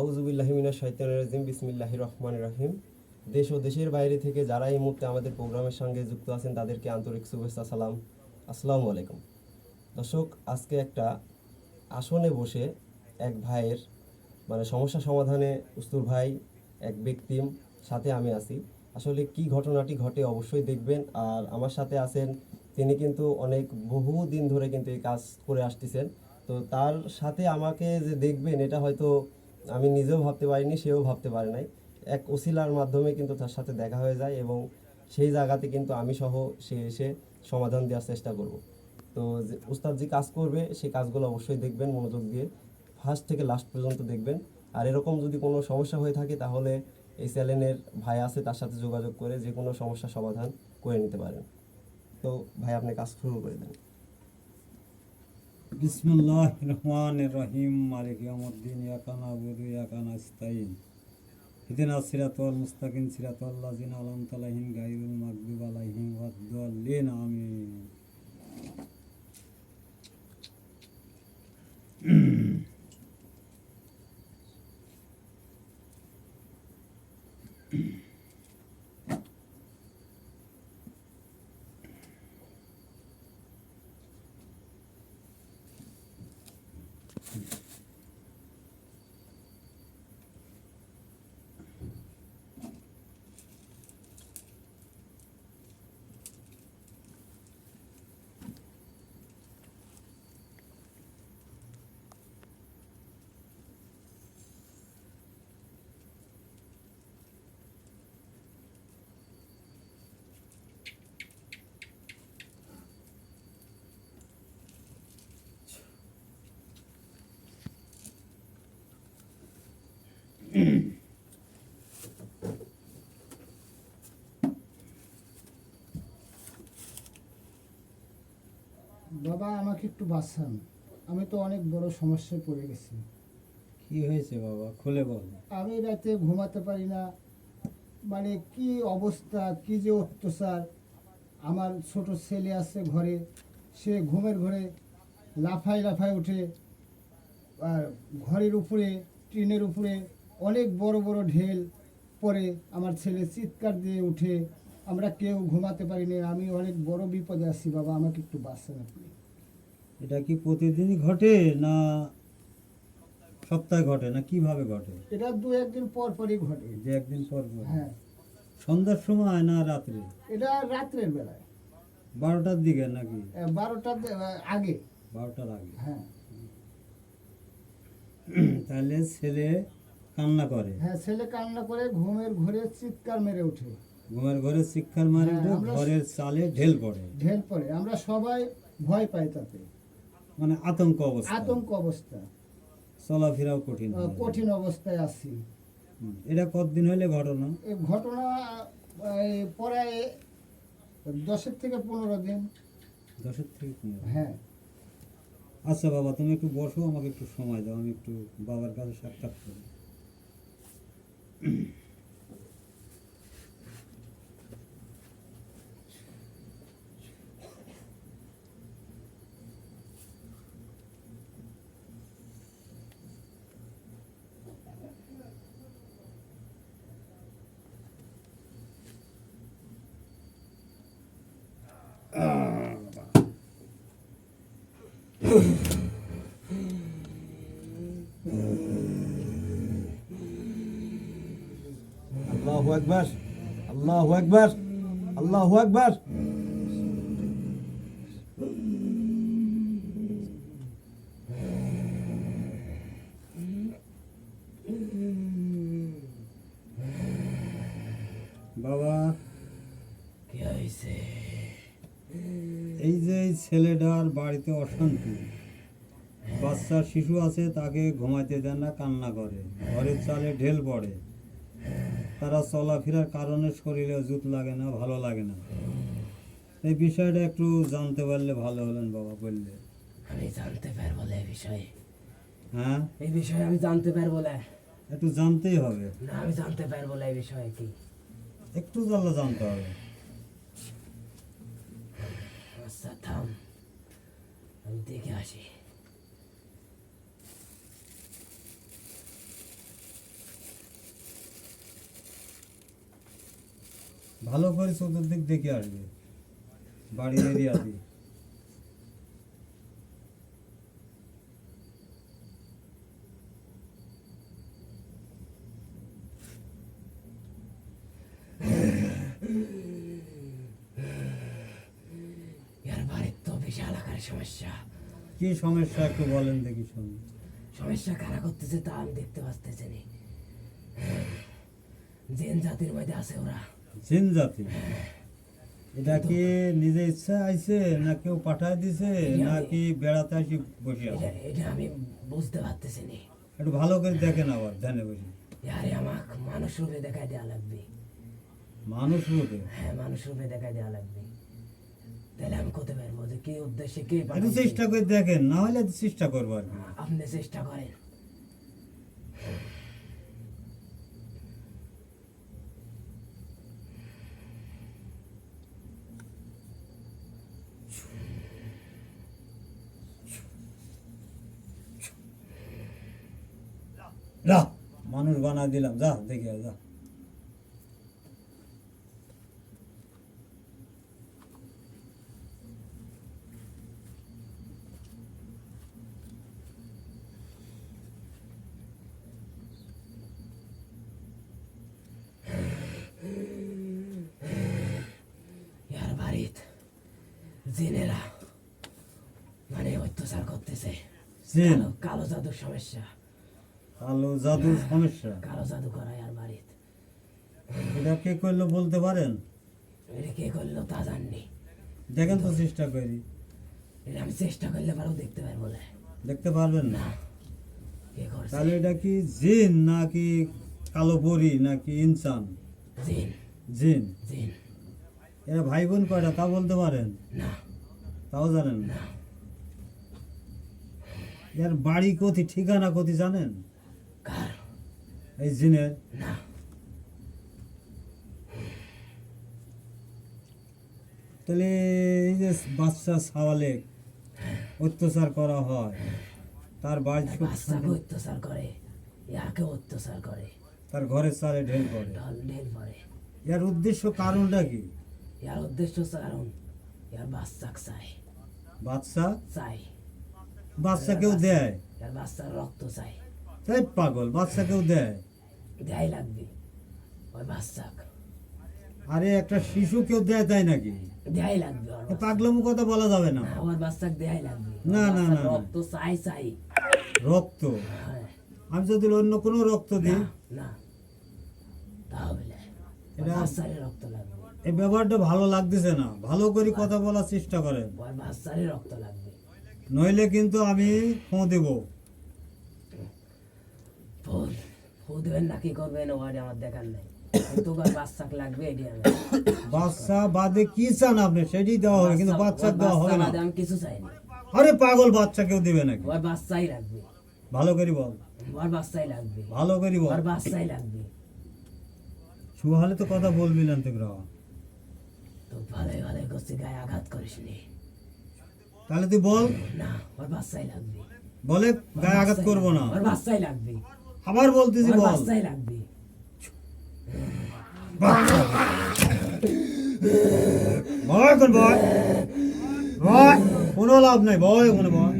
আউজুবিল্লাহিমিনা শৈতান রাজিম, বিসমিল্লাহ রহমান রহিম। দেশ ও দেশের বাইরে থেকে যারা এই মুহূর্তে আমাদের প্রোগ্রামের সঙ্গে যুক্ত আছেন, তাদেরকে আন্তরিক শুভেচ্ছা, সালাম। আসসালামু আলাইকুম। দর্শক, আজকে একটা আসনে বসে এক ভাইয়ের মানে সমস্যা সমাধানে উস্তুর ভাই, এক ব্যক্তিম সাথে আমি আছি। আসলে কি ঘটনাটি ঘটে অবশ্যই দেখবেন। আর আমার সাথে আছেন, তিনি কিন্তু অনেক বহু দিন ধরে কিন্তু এই কাজ করে আসতেছেন। তো তার সাথে আমাকে যে দেখবেন, এটা হয়তো আমি নিজেও ভাবতে পারিনি, সেও ভাবতে পারে নাই। এক ওসিলার মাধ্যমে কিন্তু তার সাথে দেখা হয়ে যায় এবং সেই জায়গাতে কিন্তু আমি সহ সে এসে সমাধান দেওয়ার চেষ্টা করব। তো উস্তাদ যে কাজ করবে সেই কাজগুলো অবশ্যই দেখবেন, মনোযোগ দিয়ে ফার্স্ট থেকে লাস্ট পর্যন্ত দেখবেন। আর এরকম যদি কোনো সমস্যা হয়ে থাকে, তাহলে এই চ্যানেলের ভাই আছে, তার সাথে যোগাযোগ করে যে কোনো সমস্যার সমাধান করে নিতে পারেন। তো ভাই, আপনি কাজ শুরু করে দেন। বিসমুল্লাহ রহমান রহিম মালিক ইয়ামুদ্দিন ইয়াকান আবুদু ইয়াকান আস্তাইন হিদিন সিরাতুল মুস্তাকিম সিরাত লাযিনা আলাম তালাহিম গায়রুল মাগদুব আলাইহিম ওয়াদ-দাল্লিন, আমিন। বাবা আমাকে একটু বাঁচান। আমি তো অনেক বড় সমস্যায় পড়ে গেছি। কি হয়েছে বাবা? খুলে বল। আমি রাতে ঘুমাতে পারি না। মানে কি অবস্থা কি যে অত্যাচার। আমার ছোট ছেলে আছে ঘরে। সে ঘুমের ঘরে লাফায় লাফায় ওঠে আর ঘরের উপরে ট্রেনের উপরে অনেক বড় বড় ঢেল পরে আমার ছেলে চিৎকার দিয়ে উঠে আমরা কেউ ঘুমাতে পারিনি আমি অনেক বড় বিপদে আছি বাবা আমাকে একটু বাঁচান আপনি। এটা কি প্রতিদিনই ঘটে না সপ্তাহে ঘটে না কীভাবে ঘটে? এটা দু একদিন পর পরই ঘটে। যে একদিন পর পর? হ্যাঁ। সন্ধ্যার সময় না রাত্রে? এটা রাত্রের বেলায়। বারোটার দিকে নাকি? বারোটার আগে। বারোটার আগে। হ্যাঁ। তাহলে ছেলে কান্না করে। হ্যাঁ ছেলে কান্না করে ঘুমের ঘরে চিৎকার মেরে ওঠে। ঘুমের ঘরে শিক্ষার মারে হ্যাঁ, উঠে ঘরের চালে ঢেল পড়ে। ঢেল পড়ে আমরা সবাই ভয় পাই তাতে। মানে আতঙ্ক অবস্থা। আতঙ্ক অবস্থা। চলাফেরাও কঠিন কঠিন অবস্থায় আছি। এটা কতদিন হলে ঘটনা? এই ঘটনা প্রায় দশের থেকে পনেরো দিন। দশের থেকে পনেরো হ্যাঁ। আচ্ছা বাবা তুমি একটু বসো আমাকে একটু সময় দাও আমি একটু বাবার কাছে সাক্ষাৎ করি। mm আল্লাহু আকবার আল্লাহু আকবার আল্লাহু আকবার। বাবা কি হয়েছে এই যে এই ছেলেটার বাড়িতে অশান্তি। বাচ্চা শিশু আছে তাকে ঘুমাইতে দেন না কান্না করে। ঘরের চালে ঢেল পড়ে। তারা চলাফেরার কারণে শরীরে জুত লাগে না ভালো লাগে না। এই বিষয়টা একটু জানতে পারলে ভালো হলেন বাবা বললে। আমি জানতে পারব এই বিষয়ে। হ্যাঁ? এই বিষয়ে আমি জানতে পারব না। একটু জানতেই হবে। না আমি জানতে পারব না এই বিষয়ে কি। একটু জানলে জানতে হবে। আচ্ছা থাম। আমি দেখে আসি। ভালো করে চতুর্দিক দেখে আসবে বাড়ির এরিয়া দিয়ে। সমস্যা। কি সমস্যা একটু বলেন দেখি শুনি। সমস্যা কারা করতেছে তা আমি দেখতে পাচ্তেছি জেন জাতির মধ্যে আছে ওরা। জিন জাতি এটা কি নিজে ইচ্ছা আইছে না কেউ পাঠায় দিছে নাকি বেড়াতে আসি বসে আছে? এটা আমি বুঝতে পারতেছি নি। একটু ভালো করে দেখেন আবার ধ্যানে বসে। আরে আমাকে মানুষ রূপে দেখাই দেওয়া লাগবে। মানুষ রূপে? হ্যাঁ মানুষ রূপে দেখাই দেওয়া লাগবে। তাহলে আমি করতে পারব যে কি উদ্দেশ্যে কে চেষ্টা করে দেখেন না হলে চেষ্টা করব আর আপনি চেষ্টা করেন। যা মানুষ বানা দিলাম যা দেখে যা। জিনেরা মানে অত্যাচার করতেছে। কালো জাদুর সমস্যা। কালো জাদুর সমস্যা। কালো জাদু করা আর বাড়িত। এটা কে করল বলতে পারেন? এটা কে করল তা জাননি। দেখেন তো চেষ্টা করি। এটা আমি চেষ্টা করলে পারো দেখতে পারব না দেখতে পারবেন না। কে করছে? তাহলে এটা কি জিন নাকি কালো পরি নাকি ইনসান? জিন। জিন। জিন। এরা ভাই বোন কয়টা তা বলতে পারেন? না। তাও জানেন না। না। এর বাড়ি কোথি ঠিকানা কোথি জানেন? কার? এই জিনের? না। তাহলে এই যে বাচ্চা অত্যাচার করা হয় তার বাড়ি বাচ্চাকে অত্যাচার করে ইয়াকে অত্যাচার করে। তার ঘরের চালে ঢেল পড়ে। ঢল ঢেল পরে এর উদ্দেশ্য কারণটা কি? ইয়ার উদ্দেশ্য কারণ ইয়ার বাচ্চাক চাই বাচ্চা চাই বাচ্চা কেউ দেয়। ইয়ার বাচ্চার রক্ত চাই তাই পাগল বাচ্চা কেউ দেয়। দেয় লাগবে। ওই বাচ্চাক। আরে একটা শিশু কেউ দেয় তাই নাকি? দেয় লাগবে পাগলামো কথা বলা যাবে না। বাচ্চা- বাচ্চাক দেয় লাগবে। না, না, না। রক্ত চাই চাই। রক্ত? হ্যাঁ, আমি যদি অন্য কোনো রক্ত দিই? না, তাহলে বাচ্চারই রক্ত লাগবে। এই ব্যাপারটা ভালো লাগতেছে না। ভালো করে কথা বলার চেষ্টা করেন। ওর বাচ্চারই রক্ত লাগবে। নইলে কিন্তু আমি ফোঁ দেব। ফুল দেবেন না কি করবেন? ওয়ার্ডে আমার দেখার নেই। কিন্তু বাচ্চাক লাগবে এটি আমি। বাচ্চা বাদে কি চান আপনি? সেটি দেওয়া হবে কিন্তু বাচ্চা দেওয়া হবে না। আমি কিছু চাইনি আরে পাগল বাচ্চা কেউ দিবে নাকি? ওর বাচ্চাই লাগবে। ভালো করে বল। ওর বাচ্চাই লাগবে। ভালো করে বল। ওর বাচ্চাই লাগবে। সুহালে তো কথা বলবি না তো গ্রহ তো ভালোই ভালোই করছি গায়ে আঘাত করিস নি। তাহলে তুই বল। না ওর বাচ্চাই লাগবে। বলে গায়ে আঘাত করব না। ওর বাচ্চাই লাগবে। আবার বলতেছি বল। বাচ্চাই লাগবে ভয় কোন ভয়। ভয় কোনো লাভ নাই ভয় ওখানে ভয়।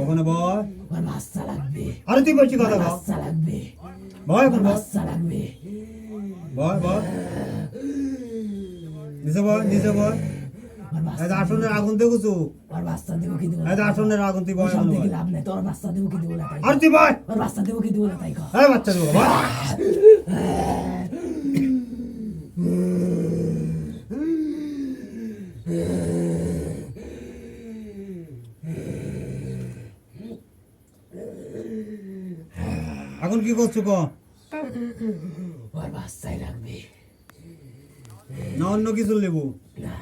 ওখানে ভয়। বাচ্চা লাগবে আরে তুই বলছি কথা বাচ্চা লাগবে ভয় কোন বাচ্চা লাগবে ভয় ভয়। নিচে ভয় নিচে ভয়। আসনের আগুন দেখুছু? দেবো কি দেবো। আসনের আগুন তুই ভয় ওসব ওখানে দেখে ভয়। লাভ নেই তোর বাচ্চা দেবো কি দেবো না তাই তুই ভয় ওর বাচ্চা দেবো কি দেবো না তাই কর। এই বাচ্চা দেবো এখন কি করছ ক? বাচ্চাই লাগবে না অন্য কিছু নেব। না।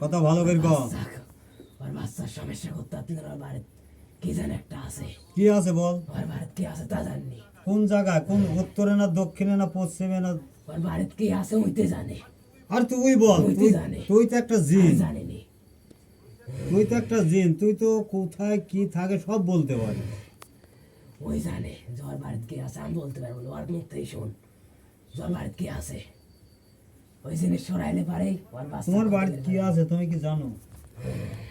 কথা ভালো করে। ক বাচ্চা ওর বাচ্চার সমস্যা করতে আপনার বাড়িতে কি জানে একটা আছে। কি আছে বল? ওর বাড়িতে কি আছে তা জাননি কোন জায়গায়? কোন উত্তরে না দক্ষিণে না পশ্চিমে না ওর বাড়িতে কি আছে ওইতে জানে। আর তুই বল তুই তুই জানে। তুই তো একটা জিন। জানিনি তুই তো একটা জিন। তুই তো কোথায় কি থাকে সব বলতে পারিস। ওই জানে ওর বাড়িতে কি আছে আমি বলতে পারব ওর মুখ থেকে শোন। তোর বাড়িতে কি আছে। ওই জিনিস সরাইলে পারে তোমার বাড়িতে কি আছে তুমি কি জানো?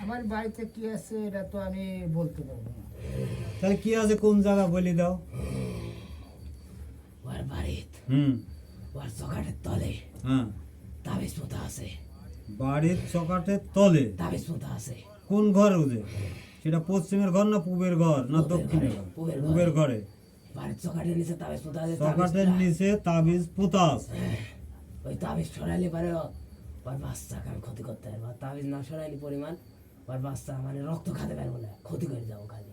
আমার বাড়িতে কি আছে এটা তো আমি বলতে পারব না। তাহলে কি আছে কোন জায়গা বলে দাও? ওর বাড়িতে হুম। ওর চকাটের তলে হ্যাঁ। তাবিজ পোতা আছে। বাড়ির চকাটের তলে? তাবিজ পোতা আছে। কোন ঘর ওদের? সেটা পশ্চিমের ঘর না পূবের ঘর না দক্ষিণের ঘরে, ঘর? পূবের ঘরে। বাড়ির চকাটের নিচে তাবিজ পোতা আছে চকাটের নিচে তাবিজ পোতা আছে। ওই তাবিজ সরাইলে পারে ওর বাচ্চাকে আমি ক্ষতি করতে পারব আর তাবিজ না সরাইলে পরিমাণ ওর বাচ্চা মানে রক্ত খাতে পারব না ক্ষতি করে যাব খালি।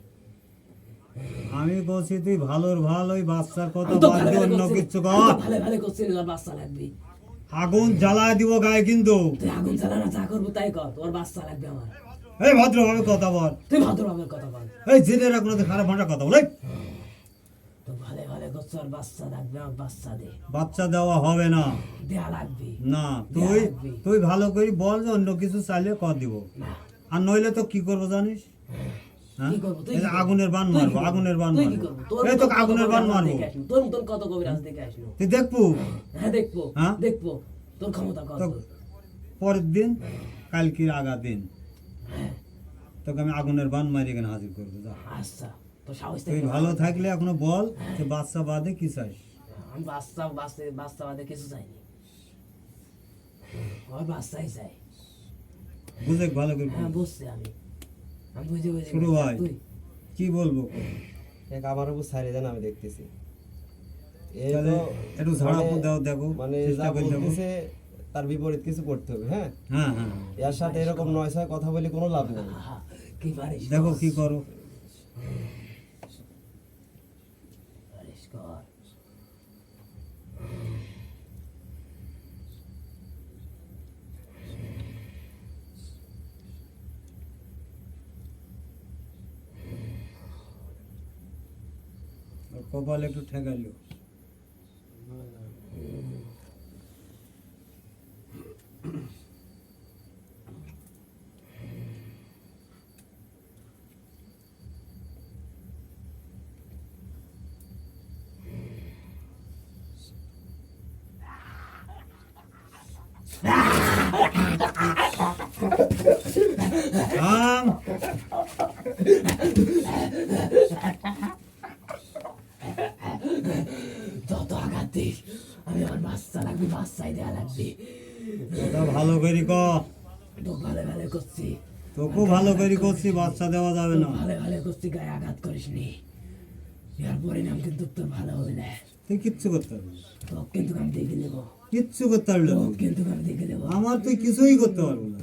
আমি বলছি তুই ভালোর ভালো ওই বাচ্চার কথা বাদ দিয়ে অন্য কিছু কর। ভালো ভালো করছি ওর বাচ্চা লাগবে। আগুন জ্বালায় দিব গায়ে কিন্তু। তুই আগুন চালানো যা করব তাই কর তোর বাচ্চা লাগবে আমার। এই ভদ্রভাবে কথা বল। তুই ভদ্রভাবে কথা বল। এই জেনে রাখ না তুই খারাপ ভাষা কথা বল তো আর বাচ্চা লাগবে আমার বাচ্চা দে। বাচ্চা দেওয়া হবে না। দেয়া লাগবে। না তুই তুই ভালো করে বল যে অন্য কিছু চাইলে কর দিব। আর নইলে তো কি করব জানিস? হ্যাঁ? কি করব? তুই এই যে কি করব? আগুনের বান তুই মারবো আগুনের বান তুই মারবো। এই তো আগুনের বান মারবো। দেখে তোর কত কবিরাজ দেখে আসলো? তুই দেখব। হ্যাঁ দেখব। হ্যাঁ? দেখব। তোর ক্ষমতা কত? পরের দিন কালকের আগা দিন। তোকে আমি আগুনের বান মারি এখানে হাজির করব আচ্ছা। তো সাহস তুই ভালো থাকলে এখনও বল যে বাচ্চা বাদে কি চাইস আমি বাচ্চা বাচ্চা বাচ্চা বাদে কিছু চাইনি। আমার বাচ্চাই চাই বুঝে ভালো করে হ্যাঁ বুঝছি আমি। আমি বুঝে বুঝে ছোট বুঝছি। ভাই। কি বলব? এক আমার উপর ছাড়িয়ে দেন আমি দেখতেছি। একটু ঝাড়া মানে- দাও দেখো মানে চেষ্টা যা করে দেখো। বলতেছে তার বিপরীত কিছু করতে হবে হ্যাঁ? হ্যাঁ হ্যাঁ। এর সাথে এরকম নয় কথা বলে কোনো লাভ নেই। দেখো কি করো। কপাল একটু ঠেকাইলো। থাম যত আঘাত দিস আমি আমার বাচ্চা লাগবে বাচ্চাই লাগবে ওটা ভালো করে ক। তো ভালো ভালো করছি। তোকেও ভালো করে করছি বাচ্চা দেওয়া যাবে না। ভালো ভালো করছি গায়ে আঘাত করিস নি। এর পরিণাম কিন্তু তোর ভালো হবে না। তুই কিচ্ছু করতে পারবি তো কিন্তু আমি দেখে নেব কিচ্ছু করতে পারবি। কিন্তু আমি দেখে নেব আমার তুই কিছুই করতে পারব না।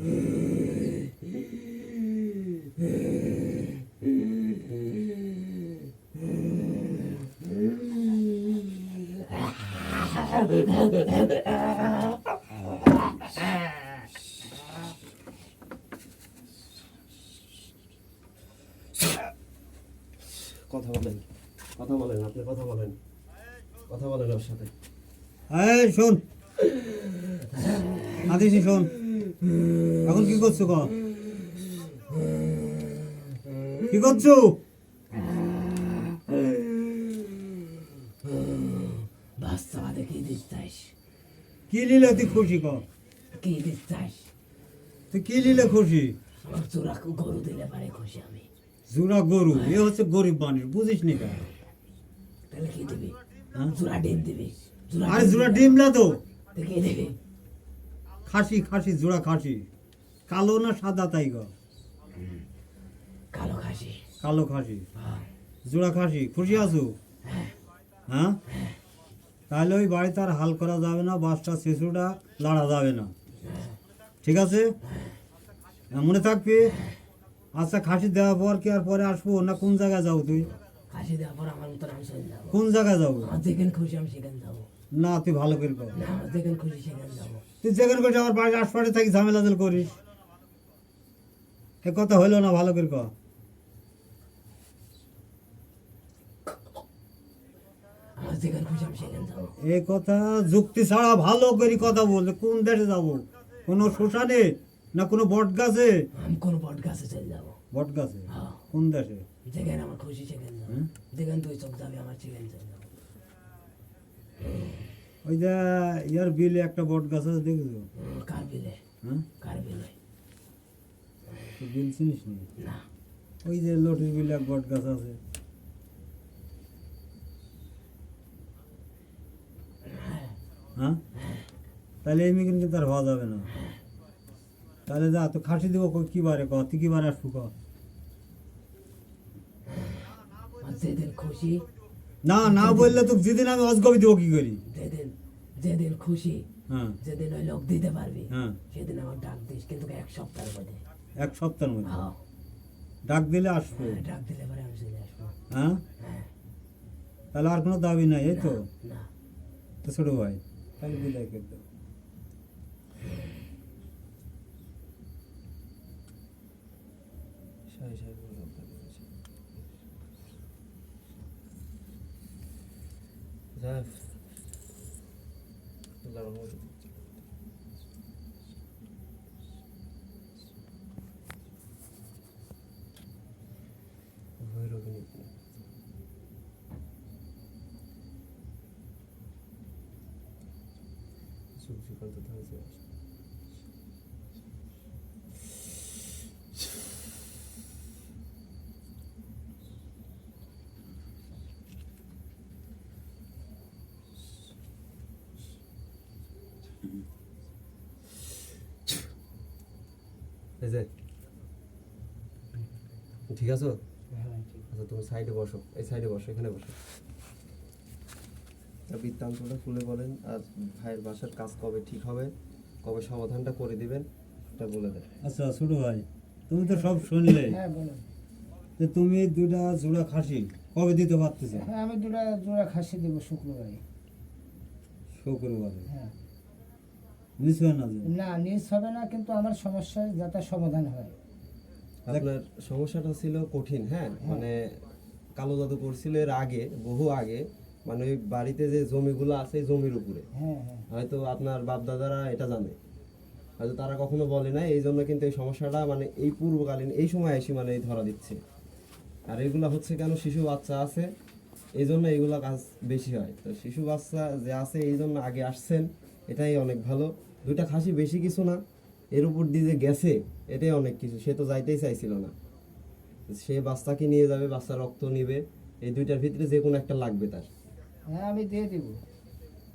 কথা বলেন কথা বলেন, আপনি কথা বলেন। কথা বলেন ওর সাথে। এই, শোন। আদিসি শোন। এখন কি করছ ক কি করছ? বাদে কি দিতে চাস কি নিলে তুই খুশি ক কি দিতে চাস তুই কি নিলে খুশি আমার চোরা গরু দিলে পারে খুশি আমি জোড়া গরু এ হচ্ছে গরিব মানুষ বুঝিস নি তাহলে কি দিবি? চূড়া ডিম দিবি আরে জোড়া ডিম না তো কি দিবি খাসি খাসি জোড়া খাসি কালো না সাদা তাই গ কালো খাসি কালো খাসি। জোড়া খাসি খুশি আছো হ্যাঁ তাহলে ওই বাড়িতে আর হাল করা যাবে না বাসটা শিশুটা লাড়া যাবে না। ঠিক আছে? মনে থাকবে? আচ্ছা খাসি দেওয়ার পর কি আর পরে আসব? না কোন জায়গায় যাব তুই? খাসি দেওয়ার পর আমার মতন আমি যাব। কোন জায়গায় যাব? যেখানে খুশি আমি সেখানে যাব। না তুই ভালো করে কর। যেখানে খুশি সেখানে যাব। তুই যেখানে করছিস আমার বাড়ির আশপাশে থাকি ঝামেলা করিস। এ কথা হইল না ভালো করে কর। এ কথা যুক্তি ছাড়া ভালো করে কথা বলছে কোন দেশে যাব? কোনো শ্মশানে না কোনো বট গাছে আমি কোনো বট গাছে চলে যাব। বট গাছে হ্যাঁ। কোন দেশে? যেখানে আমার খুশি সেখানে যাব? যেখানে তুই চোখ যাবে আমার সেখানে চলে যাব। ওই যে ইয়ার বিলে একটা বট গাছ আছে দেখেছ? কার বিলে? হ্যাঁ কার বিলে? বিল চিনিস না। ওই যে লটির বিলে এক বট গাছ আছে। হ্যাঁ? তাহলে এই মিকিন কিন্তু আর হওয়া যাবে না। তাহলে যা তো খাসি দিব কি বারে ক তুই কি বারে আসব ক যেদিন খুশি। না না বললে তো যেদিন আমি অজগবি দিব কি করি? যেদিন যেদিন খুশি হ্যাঁ। যেদিন ওই লোক দিতে পারবি হ্যাঁ। সেদিন আমার ডাক দিস কিন্তু এক সপ্তাহের মধ্যে। এক সপ্তাহের মধ্যে? হ্যাঁ। ডাক দিলে আসব। ডাক দিলে পরে আমি চলে আসব। হ্যাঁ? তাহলে আর কোনো দাবি নাই এই তো ছোট ভাই। তাহলে বিদায় করে দাও সাই সাই থাকছে এই যে ঠিক আছে? আচ্ছা তুমি সাইডে বসো এই সাইডে বসো এখানে বসো। তা বৃত্তান্তটা খুলে বলেন আর ভাইয়ের বাসার কাজ কবে ঠিক হবে কবে সমাধানটা করে দিবেন এটা বলে দেন। আচ্ছা ছোট ভাই তুমি তো সব শুনলে। হ্যাঁ যে তুমি দুটা জোড়া খাসি কবে দিতে পারতেছো? হ্যাঁ আমি দুটা জোড়া খাসি দেবো শুক্রবারে। শুক্রবারে? হ্যাঁ। না না নিজ হবে না কিন্তু আমার সমস্যার যাতে সমাধান হয়। আপনার সমস্যাটা ছিল কঠিন হ্যাঁ। মানে কালো জাদু করছিল এর আগে বহু আগে। মানে ওই বাড়িতে যে জমিগুলো আছে জমির উপরে। হ্যাঁ হ্যাঁ। হয়তো আপনার বাপ দাদারা এটা জানে। হয়তো তারা কখনো বলে না এই জন্য কিন্তু এই সমস্যাটা মানে এই পূর্বকালীন এই সময় এসে মানে ধরা দিচ্ছে। আর এগুলা হচ্ছে কেন শিশু বাচ্চা আছে? এই জন্য এইগুলা কাজ বেশি হয়। তো শিশু বাচ্চা যে আছে এই জন্য আগে আসছেন এটাই অনেক ভালো। দুইটা খাসি বেশি কিছু না এর উপর দিয়ে যে গেছে এটাই অনেক কিছু। সে তো যাইতেই চাইছিল না। সে বাচ্চাকে নিয়ে যাবে বাচ্চা রক্ত নিবে এই দুইটার ভিতরে যে কোনো একটা লাগবে তার। হ্যাঁ আমি দিয়ে দিব।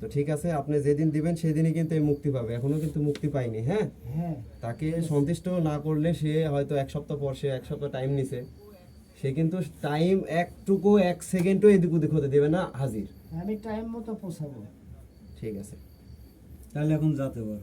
তো ঠিক আছে আপনি যেদিন দিবেন সেদিনই কিন্তু এই মুক্তি পাবে। এখনও কিন্তু মুক্তি পাইনি হ্যাঁ? হ্যাঁ। তাকে সন্তুষ্ট না করলে সে হয়তো এক সপ্তাহ পর সে এক সপ্তাহ টাইম নিছে। সে কিন্তু টাইম একটুকু এক সেকেন্ডও এদিক ওদিক হতে দেবে না হাজির। আমি টাইম মতো পৌঁছাবো। ঠিক আছে। তাহলে এখন যেতে পারো।